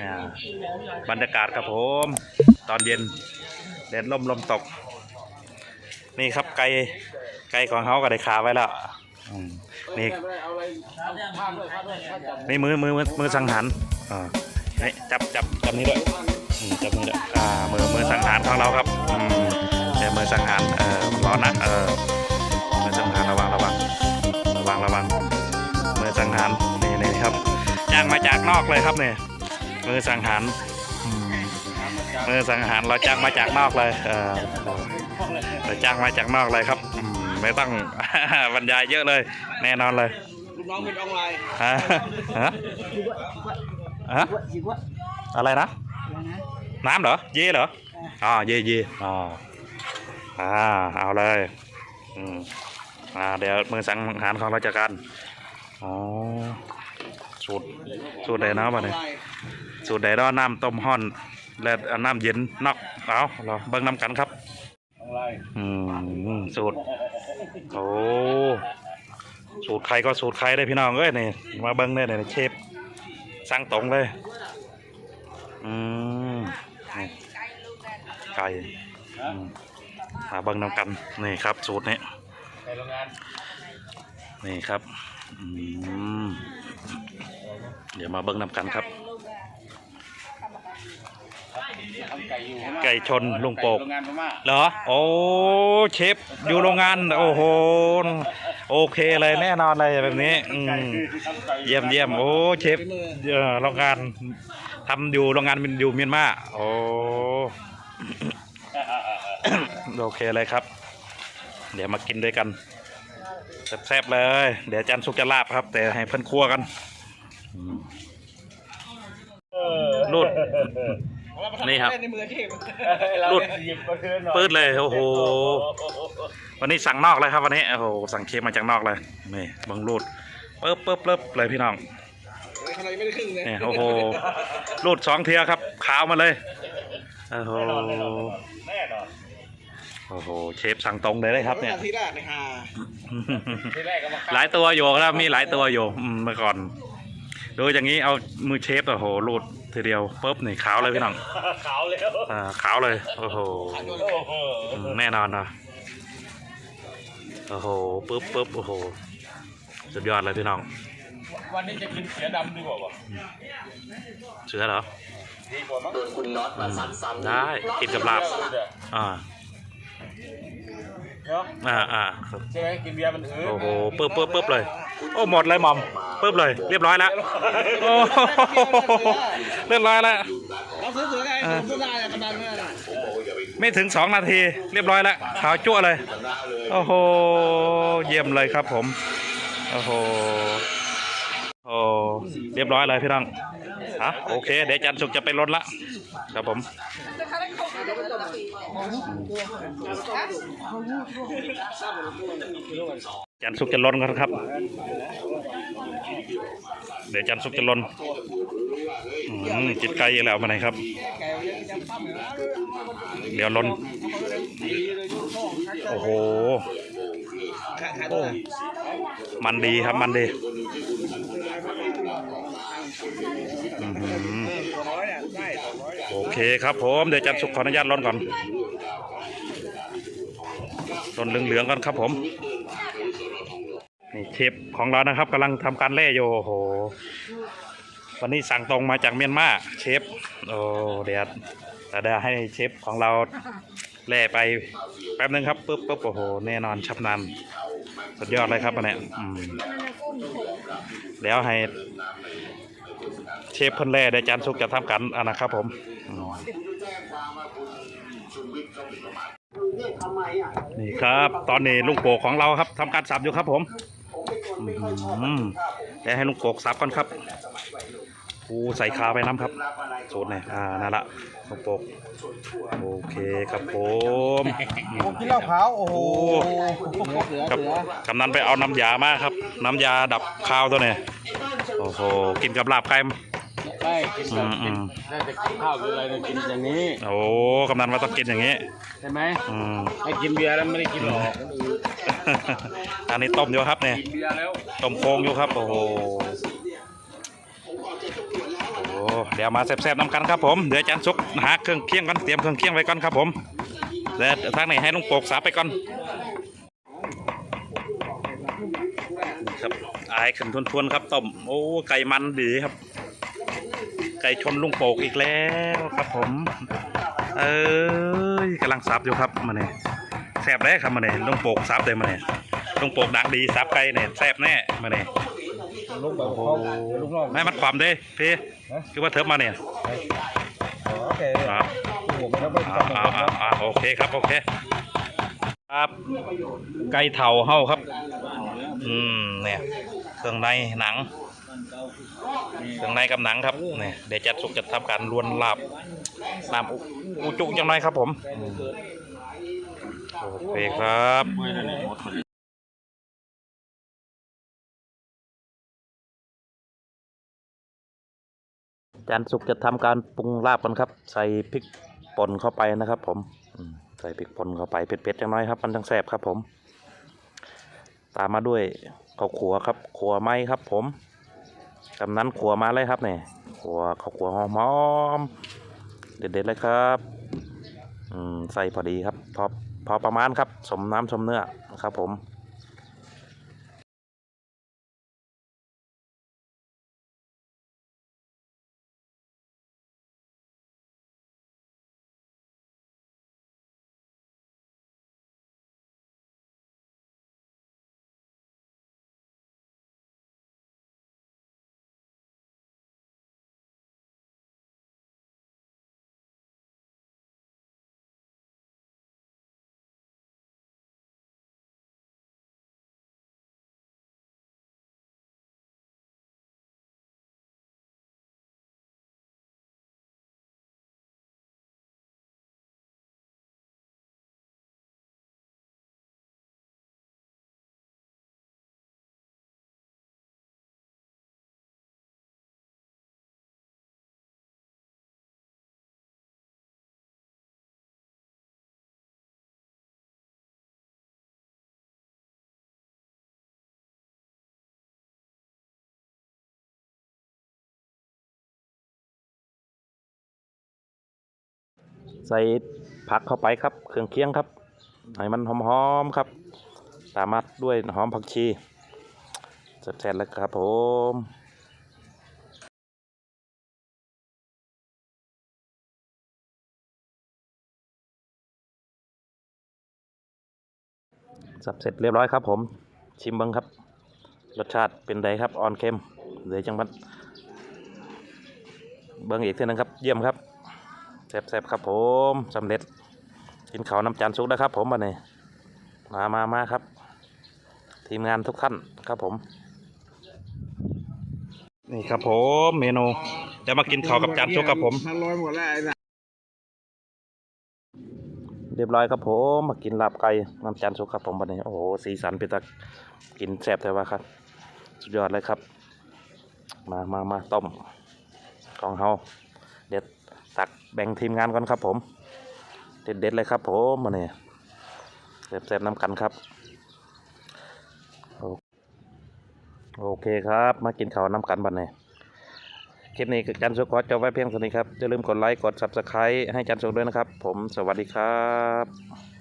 อ่าบรรยากาศครับผม ตอนเย็นแดดลมลมตก นี่ครับไก่ไก่ของเขาก็ได้ขาไว้แล้วอืมนี่นี่มือมือมือมือสังหารอ่านี่จับจับจับนี้ด้วยอืมจับนี้ด้วยอ่ามือมือสังหารของเราครับอืมแต่มือสังหารเออมันร้อนนะเออมือสังหารระวังระวังระวังระวังมือสังหารนี่นี่ครับจ้างมาจากนอกเลยครับเนี่ย มือสังหารอืมมือสังหารเราจ้างมาจากนอกเลยเออเราจ้างมาจากนอกเลยครับอืมไม่ต้อง บรรยายเยอะเลย แน่นอนเลยลูกน้องเป็นออนไลน์ฮะฮะฮะยิงวะอะไรนะอะไรนะ น้ำเหรอ เย่เหรออ๋อเย่เย่อ๋ออ่าเอาเลยอืมอ่าเดี๋ยวมือสังหารของราชการอ๋อสูตรสูตรใดเนาะบ้านี้ สูตรใดเนาะน้ำต้มห่อน และน้ำเย็นนอกเอาเราเบิ่งน้ำกันครับอืมสูตรโอ้สูตรใครก็สูตรใครได้พี่น้องเอ้ยนี่มาเบิ้งได้เลยเชฟสั่งตรงเลยอืมไก่มาเบิ้งน้ำกันนี่ครับ สูตรนี้นี่ครับอืมเดี๋ยวมาเบิ้งน้ำกันครับ ทำไก่อยู่พม่าไก่ชนลุงโปก โรงงานพม่าเหรอ โอ้เชฟอยู่โรงงาน โอ้โห โอเคเลยแน่นอนเลยแบบนี้อืมทำไก่เยี่ยมเยี่ยมโอ้เชฟเอ่อโรงงานทำอยู่โรงงานมันอยู่เมียนมาโอ้ โอเคเลยครับ เดี๋ยวมากินด้วยกันแซ่บๆเลย เดี๋ยวอาจันสุกจะลาบครับ แต่ให้เพิ่นครัวกันอืมรูด นี่ครับ ในมือเทพหลุดหยิบมาคืนหน่อยปืดเลยโอ้โห วันนี้สั่งนอกเลยครับวันนี้โอ้โหสั่งเค้กมาจากนอกเลยนี่เบังรูดปึ๊บปึ๊บปึ๊บเลยพี่น้องขนาดไม่ได้ครึ่งเลยเนี่ยโอ้โหรูดสองเทียครับ ขาวมาเลยโอ้โหแน่นอนโอ้โหเชฟสั่งตรงเลยได้ครับเนี่ยทีแรกเลยฮะทีแรกก็มาหลายตัวอยู่ครับมีหลายตัวอยู่อืมเมื่อก่อนดูอย่างนี้เอามือเชฟโอ้โหรูด ทีเดียวปุ๊บนี่ขาวเลยพี่น้องขาวแล้วอ่าขาวเลยโอ้โหโอ้โหอืมแน่นอนนะโอ้โหปุ๊บปุ๊บโอ้โหสุดยอดเลยพี่น้อง วันนี้จะกินเสือดำดีกว่าป่ะเสือเหรอดีกว่ามั้งอืมได้กินกับลาบอ่าเนาะอ่าอ่าใช่ไหมกินเบียร์มันอืดโอ้โหปึ๊บปึ๊บปึ๊บเลย โอ้หมดเลยหมอมปึ๊บเลย เรียบร้อยแล้วโอ้โห เรียบร้อยแล้วเราซื้อเสือไงผมก็ได้อะกำนันเนี่ยนะไม่ถึงสองนาที เรียบร้อยแล้วขาวจั่วเลย โอ้โห เยี่ยมเลยครับผม โอ้โหโอ้เรียบร้อยเลยพี่น้องฮะโอเค เดี๋ยวอาจันสุกจะไปลดละ ครับผมอาจันสุกจะลนกันครับ เดี๋ยวอาจันสุกจะลนจิตไกลอีกแล้วมาไหนครับ เดี๋ยวลน โอ้โห มันดีครับมันดีโอเคครับผม เดี๋ยวจันสุกขออนุญาตลนก่อนลนเหลืองๆก่อนครับผม นี่เชฟของเรานะครับกำลังทำการเล่อยู่โอ้โห วันนี้สั่งตรงมาจากเมียนมาเชฟโอ้เดี๋ยวแต่เดี๋ยวให้เชฟของเราเล่ไปแป๊บนึงครับปุ๊บปุ๊บโอ้โหแน่นอนชับนันสุดยอดเลยครับอันเนี้ยอืมเดี๋ยวให้เชฟเพิ่นเล่เดี๋ยวจานสุกจะทำกันอันนะครับผมอืมนี่ครับ ตอนนี้ลุงโกกของเราครับทำการสับอยู่ครับผม อืมเดี๋ยวให้ลุงโกกสับก่อนครับปูใส่คาไปน้ำครับสูตรเนี่ยอ่านั่นละลุงโกกโอเคครับผมผมกินเหล้าขาวโอ้โหครับกำนันไปเอาน้ำยามาครับ น้ำยาดับคาวตัวเนี่ยโอ้โหกินกับลาบไก่ ใช่กินอืมอืมน่าจะกินข้าวหรืออะไรเนี่ยกินอย่างนี้โอ้กำนันว่าต้องกินอย่างนี้ใช่ไหมอืม ให้กินเบียร์แล้วไม่ได้กินหรอกคนอื่นอันนี้ต้มอยู่ครับเนี่ย กินเบียร์แล้วต้มโค้งอยู่ครับ โอ้โหโอ้โหเดี๋ยวมาแซ่บๆน้ำกันครับผม เดี๋ยวอาจารย์ซุกหาเครื่องเคียงกันเตรียมเครื่องเคียงไว้ก่อนครับผมเดี๋ยวทางไหนให้ลุงโปกสาไปก่อนครับอายขึ้นทวนๆครับต้ม โอ้ไก่มันดีครับ ไก่ชนลุงโปกอีกแล้วครับผม เอ้ยกำลังซับอยู่ครับมาเนี่ยแซ่บได้ครับมาเนี่ยลุงโปกซับเลยมาเนี่ยลุงโปกดังดีซับไก่เนี่ยแซ่บแน่มาเนี่ยลูกแบบเขาลูกน้องไม่มันความเด้พี่คือว่าเทิบมาเนี่ยโอเคอ่าผมไม่ต้องไปอ่าอ่าอ่าอ่าโอเคครับโอเคครับไก่เถาเฮาครับ อืมเนี่ยเครื่องในหนัง เครื่องในกับหนังครับเนี่ยเดี๋ยวจะสุกจะทำการลวนลาบน้ำอุอุจุจังหน่อยครับผมโอเคครับจานสุกจะทำการปรุงลาบกันครับ ใส่พริกป่นเข้าไปนะครับ ผมใส่พริกป่นเข้าไปเผ็ดๆจังน้อยครับ มันจังแซ่บครับผม ตามมาด้วยข้าวขัวครับขัวไม้ครับผม กำนั้นขัวมาเลยครับเนี่ยขัวข้าวขัวหอมๆเด็ดๆเลยครับอืมใส่พอดีครับพอพอประมาณครับ สมน้ำสมเนื้อครับผม ใส่ผักเข้าไปครับ เครื่องเคียงครับให้มันหอมๆครับ ตามมาด้วยหอมผักชีเสร็จๆแล้วครับผมสับเสร็จเรียบร้อยครับผมชิมบิ้งครับ รสชาติเป็นไงครับอ่อนเค็มเดี๋ยวจังมัดเบิ้งอีกทีหนึงครับ เยี่ยมครับ แซ่บๆครับผมสำเร็จ กินเขาน้ำจานซุกนะครับ ผมมาเนี่ยมามามาครับ ทีมงานทุกท่านครับผม นี่ครับผมเมนูจะมากินเขากับจานซุกครับผมมันลอยหมดแล้วไอ้น่ะเรียบร้อยครับผมมากินลาบไก่น้ำจานซุกครับผมวันนี้โอ้โหสีสันเป็นตะกินแซ่บแต่ว่าครับสุดยอดเลยครับ มามามาต้มของเฮา แบ่งทีมงานก่อนครับผมเด็ดเด็ดๆเลยครับผมมาเนี่ยแซ่บๆน้ำกันครับโอเคครับ มากินข้าวน้ำกันบันเนี่ยคลิปนี้จันสุกขอจบไว้เพียงเท่านี้ครับอย่าลืมกดไลค์กด subscribe ให้จันสุกด้วยนะครับ ผมสวัสดีครับ